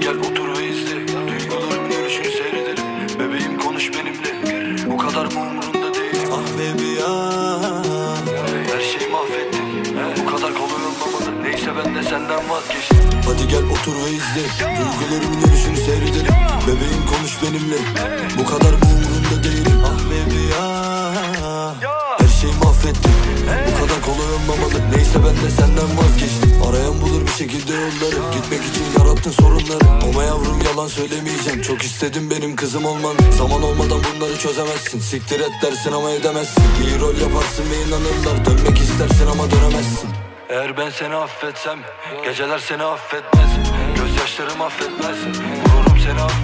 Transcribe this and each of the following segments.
gel otur ve izle. Duygularımın dönüşünü seyredelim. Bebeğim konuş benimle. Bu kadar mı umurunda değil Ah baby ah Her şeyi mahvettin. Bu kadar kolay olmamalı. Neyse ben de senden vazgeçtim. Hadi gel otur ve izle. Duygularımın dönüşünü seyredelim. Bebeğim konuş benimle. Bu kadar mı umurunda değilim yalan söylemeyeceğim. Çok istedim benim kızım olman Zaman olmadan bunları çözemezsin. Siktir et dersin ama edemezsin. İyi rol yaparsın ve inanırlar. Dönmek istersin ama dönemezsin. Eğer ben seni affetsem Geceler seni affetmez. Gözyaşlarım affetmez. Gururum seni affetmez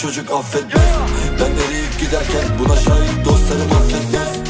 çocuk affetmez. Ben eriyip giderken Buna şahit dostlarım affetmez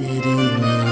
Derin